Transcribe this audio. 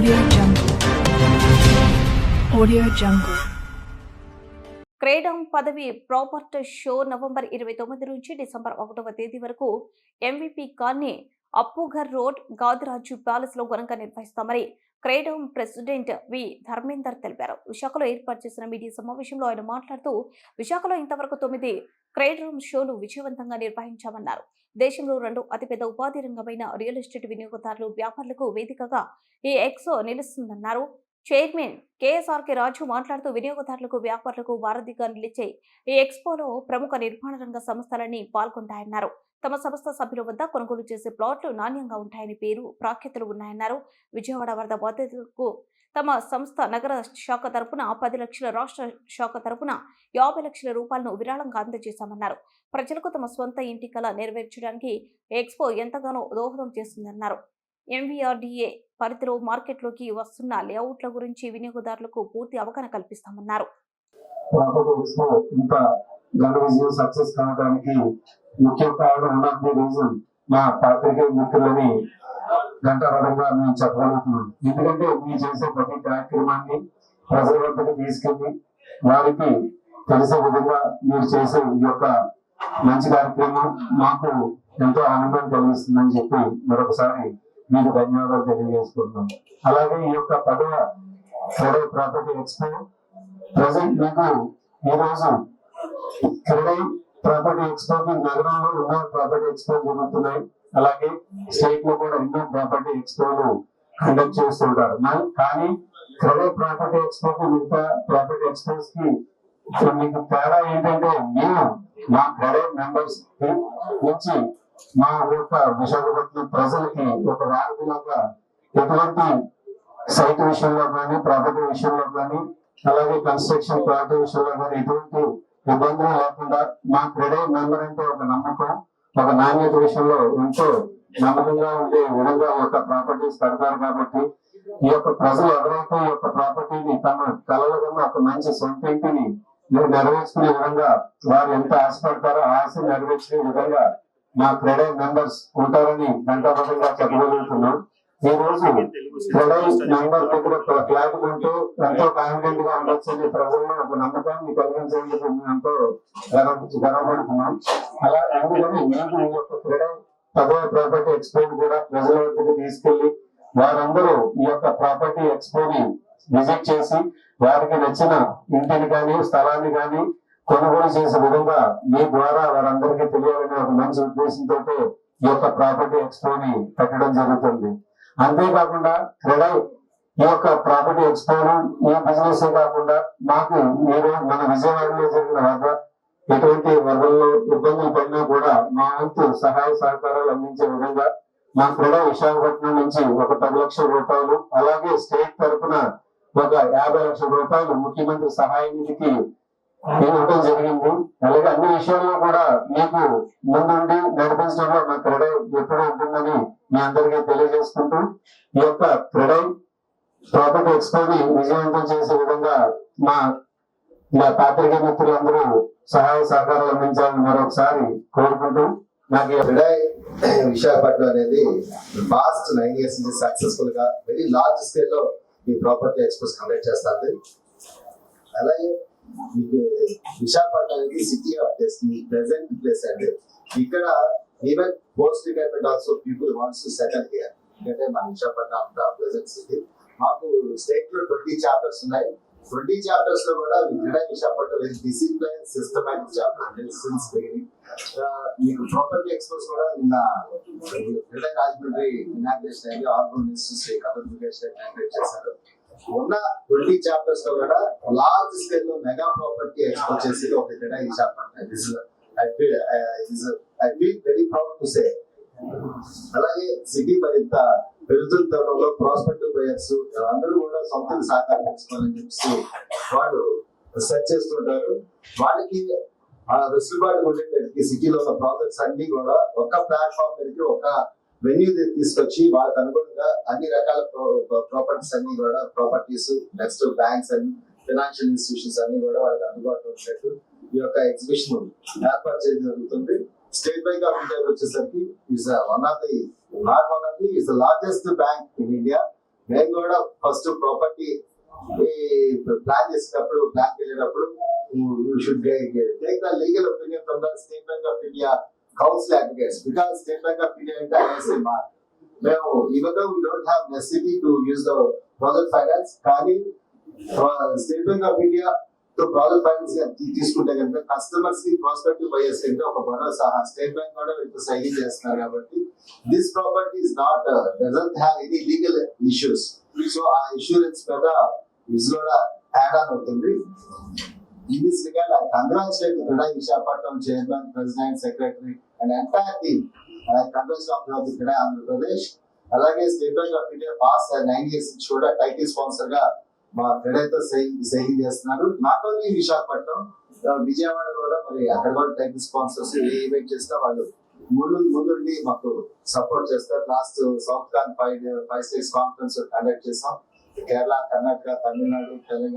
Audio Jungle. Audio Jungle. క్రేడమ్ పదవి ప్రాపర్ట్ show November ఇరవై తొమ్మిది నుంచి డిసెంబర్ ఒకటవ తేదీ వరకు ఎంవిపి కాన్ని అప్పుఘర్ రోడ్ గాదిరాజు ప్యాలెస్లో ఘనంగా నిర్వహిస్తామని క్రేడమ్ ప్రెసిడెంట్ వి ధర్మేందర్ తెలిపారు విశాఖలో ఏర్పాటు చేసిన మీడియా సమావేశంలో ఆయన మాట్లాడుతూ విశాఖలో ఇంతవరకు తొమ్మిది క్రేడమ్ షోలు విజయవంతంగా నిర్వహించామన్నారు దేశంలో రెండు అతిపెద్ద ఉపాధి రంగమైన రియల్ ఎస్టేట్ వినియోగదారులు వ్యాపారులకు వేదికగా ఈ ఎక్సో నిలుస్తుందన్నారు. చైర్మన్ కేఎస్ఆర్కే రాజు మాట్లాడుతూ వినియోగదారులకు వ్యాపారులకు వారధిగా నిలిచే ఈ ఎక్స్పోలో ప్రముఖ నిర్మాణ రంగ సంస్థలన్నీ పాల్గొంటాయన్నారు. తమ సంస్థ సభ్యుల వద్ద కొనుగోలు చేసే ప్లాట్లు నాణ్యంగా ఉంటాయని పేరు ప్రాఖ్యతలు ఉన్నాయన్నారు. విజయవాడ వరద బాధితులకు తమ సంస్థ నగర శాఖ తరపున పది లక్షల రాష్ట్ర శాఖ తరపున యాభై లక్షల రూపాయలను విరాళంగా అందజేశామన్నారు. ప్రజలకు తమ సొంత ఇంటి కళ నెరవేర్చడానికి ఎక్స్పో ఎంతగానో దోహదం చేస్తుందన్నారు. ఎంవీఆర్డీఏ పరిధిలో మార్కెట్లోకి వస్తున్న లేఅవుట్ల గురించి వినియోగదారులకు పూర్తి అవగాహన కల్పిస్తామన్నారు. సక్సెస్ కావడానికి ముఖ్య కారణం రీజన్ మా పాత్రికేయ మిత్రులని గంటాపదంగా మేము చెప్పగలుగుతున్నాం. ఎందుకంటే మీరు చేసే ప్రతి కార్యక్రమాన్ని ప్రజల వద్దకు తీసుకెళ్ళి వారికి తెలిసే విధంగా మీరు చేసే ఈ యొక్క మంచి కార్యక్రమం మాకు ఎంతో ఆనందం కలిగిస్తుందని చెప్పి మరొకసారి మీకు ధన్యవాదాలు తెలియజేసుకుంటున్నాం. అలాగే ఈ యొక్క పదవ పదవ ప్రాపర్టీ ఎక్స్పో ప్రజెంట్ మీకు ఈ రోజు ప్రాపర్టీ ఎక్స్పో నగరంలో ఎన్నో ప్రాపర్టీ ఎక్స్పో జరుగుతున్నాయి. అలాగే స్టేట్లో కూడా ఎన్నో ప్రాపర్టీ ఎక్స్పోలు కండక్ట్ చేస్తుంటారు. కానీ కిరడై ప్రాపర్టీ ఎక్స్పోకి మిగతా ప్రాపర్టీ ఎక్స్పోస్కి ఇప్పుడు మీకు తేడా ఏంటంటే మేము మా క్రెడై మెంబర్స్ నుంచి మా యొక్క విశాఖపట్నం ప్రజలకి ఒక వారధిలాగా ఎటువంటి సైట్ విషయంలో కానీ ప్రాపర్టీ విషయంలో కానీ అలాగే కన్స్ట్రక్షన్ ప్రాపర్టీ విషయంలో కానీ ఎటువంటి ఇబ్బందులు లేకుండా మా క్రెడై మెంబర్ అంటే ఒక నమ్మకం ఒక నాణ్యత విషయంలో ఎంతో నమ్మకంగా ఉండే విధంగా ఒక ప్రాపర్టీస్ కడతారు కాబట్టి ఈ యొక్క ప్రజలు ఎవరైతే ఈ యొక్క ప్రాపర్టీని తమ కళల కన్నా ఒక మంచి సొంత ఇంటిని నెరవేర్చుకునే విధంగా వారు ఎంత ఆశపడతారో ఆశ నెరవేర్చుకునే విధంగా మా క్రెడిట్ మెంబర్స్ ఉంటారని గంటాపదంగా చెప్పగలుగుతున్నాం. ఈ రోజు క్రెడిట్ మెంబర్ దగ్గర ఫ్లాట్ కొంటూ ఎంతో కాన్ఫిడెంట్గా ఉండొచ్చని ప్రజల్లో ఒక నమ్మకాన్ని కలిగించేందుకు మేము ఎంతో గర్వ- గర్వపడుతున్నాం. అలా అందుకని మేము ఈ యొక్క క్రెడిట్ పదవ ప్రాపర్టీ ఎక్స్పోని కూడా ప్రజల వద్దకు తీసుకెళ్ళి వారందరూ ఈ యొక్క ప్రాపర్టీ ఎక్స్పోని విజిట్ చేసి వారికి నచ్చిన ఇంటిని కానీ స్థలాన్ని కానీ కొనుగోలు చేసే విధంగా మీ ద్వారా వారందరికీ తెలియాలనే ఒక మంచి ఉద్దేశంతో ఈ యొక్క ప్రాపర్టీ ఎక్స్పోని పెట్టడం జరుగుతుంది. అంతేకాకుండా క్రెడై ఈ యొక్క ప్రాపర్టీ ఎక్స్పోను ఈ బిజినెస్ కాకుండా మాకు మీరు మన విజయవాడలో జరిగిన వరద ఎటువంటి వరదల్లో ఇబ్బందులు పడినా కూడా మా వంతు సహాయ సహకారాలు అందించే విధంగా మా క్రెడై విశాఖపట్నం నుంచి ఒక పది లక్షల రూపాయలు అలాగే స్టేట్ తరఫున ఒక యాభై లక్షల రూపాయలు ముఖ్యమంత్రి సహాయ నిధికి ఇవ్వడం జరిగింది అలాగే అన్ని విషయాల్లో కూడా మీకు ముందుండి నడిపించడంలో మా క్రెడై ఎప్పుడూ ఉంటుందని మీ అందరికీ తెలియజేసుకుంటూ ఈ యొక్క క్రెడై ప్రాపర్టీ ఎక్స్పోని విజయవంతం చేసే విధంగా మా మా పాత్రిక మిత్రులందరూ సహాయ సహకారాలు అందించాలని మరొకసారి కోరుకుంటూ నాకు క్రెడై విశాఖపట్నం అనేది ఫాస్ట్ నైన్ ఇయర్స్ నుంచి సక్సెస్ఫుల్గా వెరీ లార్జ్ స్కేల్లో ఈ ప్రాపర్టీ ఎక్స్పోస్ కండక్ట్ చేస్తుంది. అలాగే మీకు విశాఖపట్నం అనేది city of destiny present place అండి ఇక్కడ even post retirement also people wants to settle here ఎందుకంటే మన విశాఖపట్నం ప్రెసెంట్ సిటీ మాకు స్టేట్లో ట్వంటీ చాప్టర్స్ ఉన్నాయి. ట్వంటీ చాప్టర్స్లో కూడా Vijayawada Visakhapatnam discipline systematic chapter అంటే సిన్స్ బిగినింగ్ మీకు ప్రాపర్టీ ఎక్స్పోస్ కూడా నిన్న రాజమండ్రి ఇనాగ్రేషన్ అయింది ఆర్గన్ శ్రీ కథ చేశారు. ఉన్న ట్వంటీ చాప్టర్స్లో కూడా లార్జ్ స్కేల్లో మెగా ప్రాపర్టీ ఎక్స్పో చేసి ఒక ఈ chapter I feel I very proud to say అలాగే సిటీ మరింత పెరుగుతున్న తరుణంలో ప్రాస్పెక్టివ్ ప్లేయర్స్ అందరూ కూడా సొంతం సహకారం తీసుకోవాలని చెప్పి వాళ్ళు సెర్చ్ చేస్తుంటారు. వాళ్ళకి ఆ వెసులుబాటు ఉండేటట్టుకి సిటీలో ఉన్న ప్రాజెక్ట్స్ అన్ని కూడా ఒక ప్లాట్ఫామ్ మీదకి ఒక వెన్యూ తీసుకొచ్చి వాళ్ళకి అనుగుణంగా అన్ని రకాల ప్రాపర్టీస్ అన్ని కూడా ప్రాపర్టీస్ నెక్స్ట్ బ్యాంక్స్ అన్ని ఫైనాన్షియల్ ఇన్స్టిట్యూషన్స్ అన్ని కూడా వాళ్ళకి అందుబాటులో ఉన్నట్టు ఈ యొక్క ఎగ్జిబిషన్ ఏర్పాటు చేయడం జరుగుతుంది. స్టేట్ బ్యాంక్ ఆఫ్ ఇండియా వచ్చేసరికి is one of the not one of the is the largest bank in India నేను కూడా ఫస్ట్ ప్రాపర్టీ ప్లాన్ చేసేటప్పుడు ప్లాన్ చేసేటప్పుడు should take the legal opinion from the State Bank of India council advocates because State Bank of India అంటే ISI mark మేము even though we don't have necessity to use the project finance కానీ State Bank of India తో project finance తీసుకుంటే కనుక కస్టమర్స్కి prospective buyers అంటే ఒక భరోసా state bank కూడా వీళ్ళతో సైన్ చేస్తున్నారు కాబట్టి this property is not doesn't have any legal issues so ఆ ఇన్సూరెన్స్ మీద ఇది కూడా యాడ్ ఆన్ అవుతుంది. In this regard I congratulate CREDAI Visakhapatnam chairman president secretary and entire team. Congratulate the the Andhra Pradesh. అలాగే State Bank of India past nine years నుంచి కూడా title స్పాన్సర్గా మా క్రీడతో సైన్ సైన్ చేస్తున్నారు. నాట్ ఓన్లీ విశాఖపట్నం విజయవాడ కూడా మరి అక్కడ కూడా టైటిల్ స్పాన్సర్స్ ఏ ఈవెంట్ చేస్తే వాళ్ళు ముందు ముందుండి మాకు సపోర్ట్ చేస్తారు. Last south con five five states conference conduct చేసాం. కేరళ కర్ణాటక తమిళనాడు తెలంగాణ